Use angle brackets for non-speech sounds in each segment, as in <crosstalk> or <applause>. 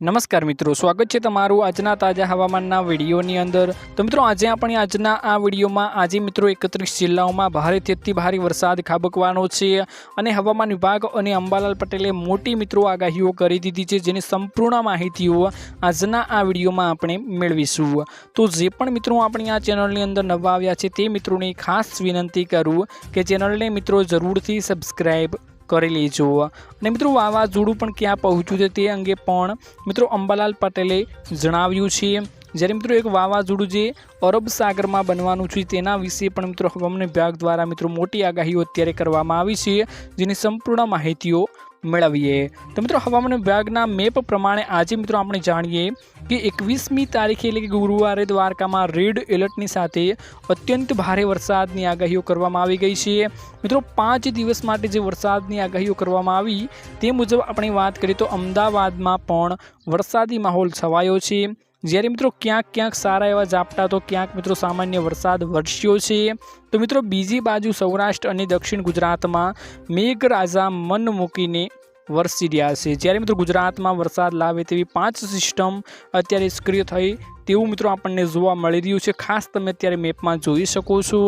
નમસ્કાર મિત્રો, સ્વાગત છે તમારું આજના તાજા હવામાનના વિડીયોની અંદર. તો મિત્રો, આજે આપણે આજના આ વિડીયોમાં આજે મિત્રો એકત્રીસ જિલ્લાઓમાં ભારેથી અતિ ભારે વરસાદ ખાબકવાનો છે અને હવામાન વિભાગ અને અંબાલાલ પટેલે મોટી મિત્રો આગાહીઓ કરી દીધી છે, જેની સંપૂર્ણ માહિતીઓ આજના આ વિડીયોમાં આપણે મેળવીશું. તો જે પણ મિત્રો આપણી આ ચેનલની અંદર નવા આવ્યા છે, તે મિત્રોને ખાસ વિનંતી કરું કે ચેનલને મિત્રો જરૂરથી સબસ્ક્રાઈબ કરી લેજો અને મિત્રો વાવાઝોડું પણ ક્યાં પહોંચ્યું છે તે અંગે પણ મિત્રો, અંબાલાલ પટેલે જણાવ્યું છે. જ્યારે મિત્રો, એક વાવાઝોડું જે અરબ સાગરમાં બનવાનું છે તેના વિશે પણ મિત્રો, હવામાન વિભાગ દ્વારા મિત્રો, મોટી આગાહીઓ અત્યારે કરવામાં આવી છે, જેની સંપૂર્ણ માહિતીઓ મેળવીએ. તો મિત્રો, હવામાન વિભાગના મેપ પ્રમાણે આજે મિત્રો આપણે જાણીએ કે એકવીસમી તારીખે એટલે કે ગુરુવારે દ્વારકામાં રેડ એલર્ટની સાથે અત્યંત ભારે વરસાદની આગાહીઓ કરવામાં આવી ગઈ છે. મિત્રો, પાંચ દિવસ માટે જે વરસાદની આગાહીઓ કરવામાં આવી તે મુજબ આપણે વાત કરીએ તો અમદાવાદમાં પણ વરસાદી માહોલ છવાયો છે. જ્યારે મિત્રો ક્યાંક ક્યાંક સારા એવા ઝાપટા, તો ક્યાંક મિત્રો સામાન્ય વરસાદ વરસ્યો છે. તો મિત્રો, બીજી બાજુ સૌરાષ્ટ્ર અને દક્ષિણ ગુજરાતમાં મેઘરાજા મન મૂકીને વરસી રહ્યા છે. જ્યારે મિત્રો ગુજરાતમાં વરસાદ લાવે તેવી પાંચ સિસ્ટમ અત્યારે સક્રિય થઈ તેવું મિત્રો આપણને જોવા મળી રહ્યું છે. ખાસ તમે અત્યારે મેપમાં જોઈ શકો છો.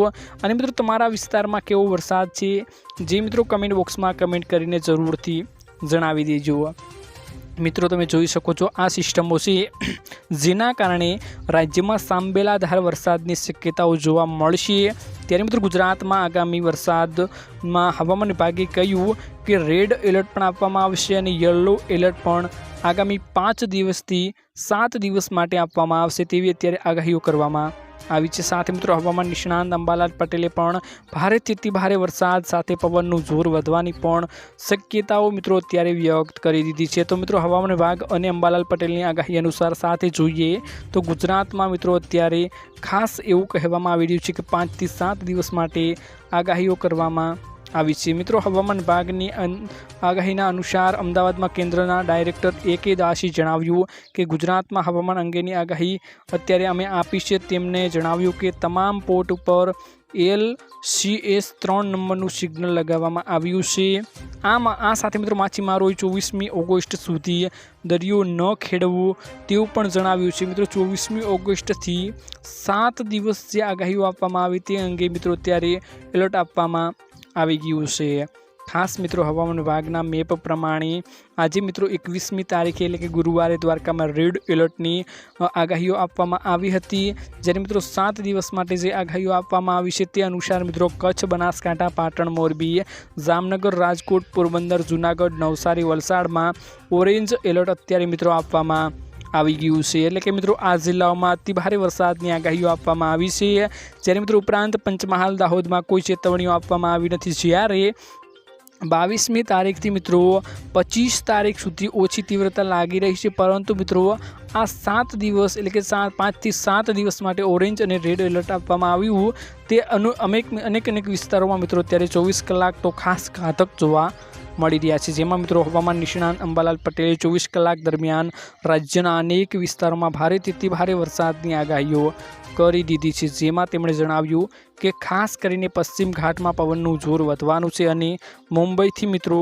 અને મિત્રો તમારા વિસ્તારમાં કેવો વરસાદ છે જે મિત્રો કમેન્ટ બોક્સમાં કમેન્ટ કરીને જરૂરથી જણાવી દેજો. મિત્રો તમે જોઈ શકો છો આ સિસ્ટમો છે <coughs> જેના કારણે રાજ્યમાં સાંબેલાધાર વરસાદની શક્યતાઓ જોવા મળશે. ત્યારે મિત્રો ગુજરાતમાં આગામી વરસાદમાં હવામાન વિભાગે કહ્યું કે રેડ એલર્ટ પણ આપવામાં આવશે અને યલો એલર્ટ પણ આગામી પાંચ દિવસથી સાત દિવસ માટે આપવામાં આવશે તેવી અત્યારે આગાહીઓ કરવામાં આવી છે. સાથે મિત્રો હવામાન નિષ્ણાંત અંબાલાલ પટેલે પણ ભારેથી અતિ ભારે વરસાદ સાથે પવનનું જોર વધવાની પણ શક્યતાઓ મિત્રો અત્યારે વ્યક્ત કરી દીધી છે. તો મિત્રો હવામાન વિભાગ અને અંબાલાલ પટેલની આગાહી અનુસાર સાથે જોઈએ તો ગુજરાતમાં મિત્રો અત્યારે ખાસ એવું કહેવામાં આવી રહ્યું છે કે પાંચથી સાત દિવસ માટે આગાહીઓ કરવામાં આવી છે. મિત્રો, હવામાન વિભાગની આગાહીના અનુસાર અમદાવાદમાં કેન્દ્રના ડાયરેક્ટર એ કે દાસી જણાવ્યું કે ગુજરાતમાં હવામાન અંગેની આગાહી અત્યારે અમે આપી છે. તેમને જણાવ્યું કે તમામ પોર્ટ ઉપર એલ સી એસ ત્રણ નંબરનું સિગ્નલ લગાવવામાં આવ્યું છે. આમ, આ સાથે મિત્રો, માછીમારોએ ચોવીસમી ઓગસ્ટ સુધી દરિયો ન ખેડવો તેવું પણ જણાવ્યું છે. મિત્રો, ચોવીસમી ઓગસ્ટથી સાત દિવસ જે આગાહીઓ આપવામાં આવી તે અંગે મિત્રો, ત્યારે એલર્ટ આપવામાં આવી ગયું છે. ખાસ મિત્રો, હવામાન વિભાગના મેપ પ્રમાણે આજે મિત્રો એકવીસમી તારીખે એટલે કે ગુરુવારે દ્વારકામાં રેડ એલર્ટની આગાહીઓ આપવામાં આવી હતી. જ્યારે મિત્રો સાત દિવસ માટે જે આગાહીઓ આપવામાં આવી છે તે અનુસાર મિત્રો કચ્છ, બનાસકાંઠા, પાટણ, મોરબી, જામનગર, રાજકોટ, પોરબંદર, જૂનાગઢ, નવસારી, વલસાડમાં ઓરેન્જ એલર્ટ અત્યારે મિત્રો આપવામાં આવી ગયું છે. એટલે કે મિત્રો, આ જિલ્લાઓમાં અતિ ભારે વરસાદની આગાહીઓ આપવામાં આવી છે. જ્યારે મિત્રો ઉપરાંત પંચમહાલ, દાહોદમાં કોઈ ચેતવણીઓ આપવામાં આવી નથી. જ્યારે બાવીસમી તારીખથી મિત્રો પચીસ તારીખ સુધી ઓછી તીવ્રતા લાગી રહી છે. પરંતુ મિત્રો, આ સાત દિવસ એટલે કે સાત પાંચથી સાત દિવસ માટે ઓરેન્જ અને રેડ એલર્ટ આપવામાં આવ્યું. તે અનુ, અનેક અનેક અનેક વિસ્તારોમાં મિત્રો અત્યારે ચોવીસ કલાક તો ખાસ ઘાતક જોવા મળી રહ્યા છે. જેમાં મિત્રો હવામાન નિષ્ણાંત અંબાલાલ પટેલે ચોવીસ કલાક દરમિયાન રાજ્યના અનેક વિસ્તારોમાં ભારેથી ભારે વરસાદની આગાહીઓ કરી દીધી છે. જેમાં તેમણે જણાવ્યું કે ખાસ કરીને પશ્ચિમ ઘાટમાં પવનનું જોર વધવાનું છે અને મુંબઈથી મિત્રો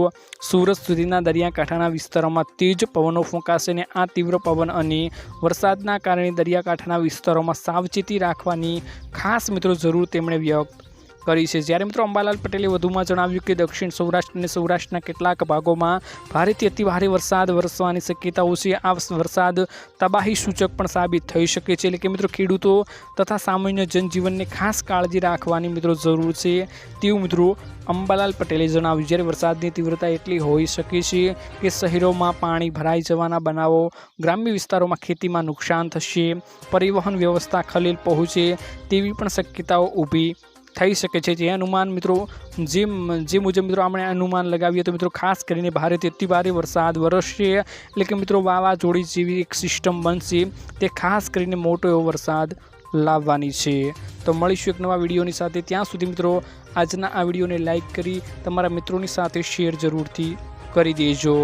સુરત સુધીના દરિયાકાંઠાના વિસ્તારોમાં તેજ પવનો ફૂંકાશે અને આ તીવ્ર પવન અને વરસાદના કારણે દરિયાકાંઠાના વિસ્તારોમાં સાવચેતી રાખવાની ખાસ મિત્રો જરૂર તેમણે વ્યક્ત કરી છે. જ્યારે મિત્રો અંબાલાલ પટેલે વધુમાં જણાવ્યું કે દક્ષિણ સૌરાષ્ટ્ર અને સૌરાષ્ટ્રના કેટલાક ભાગોમાં ભારેથી અતિ ભારે વરસાદ વરસવાની શક્યતાઓ છે. આ વરસાદ તબાહી સૂચક પણ સાબિત થઈ શકે છે. એટલે કે મિત્રો ખેડૂતો તથા સામાન્ય જનજીવનને ખાસ કાળજી રાખવાની મિત્રો જરૂર છે. તેવું મિત્રો અંબાલાલ પટેલે જણાવ્યું. જ્યારે વરસાદની તીવ્રતા એટલી હોઈ શકે છે કે શહેરોમાં પાણી ભરાઈ જવાના બનાવો ગ્રામ્ય વિસ્તારોમાં ખેતીમાં નુકસાન થશે, પરિવહન વ્યવસ્થા ખલેલ પહોંચે તેવી પણ શક્યતાઓ ઊભી થઈ શકે છે. જે અનુમાન મિત્રો, જે જે મુજબ મિત્રો આપણે અનુમાન લગાવીએ તો મિત્રો ખાસ કરીને ભારેથી અતિ ભારે વરસાદ વરસશે. એટલે કે મિત્રો વાવાઝોડી જેવી એક સિસ્ટમ બનશે. તે ખાસ કરીને મોટો એવો વરસાદ લાવવાની છે. તો મળીશું એક નવા વિડીયોની સાથે. ત્યાં સુધી મિત્રો આજના આ વિડીયોને લાઇક કરી તમારા મિત્રોની સાથે શેર જરૂરથી કરી દેજો.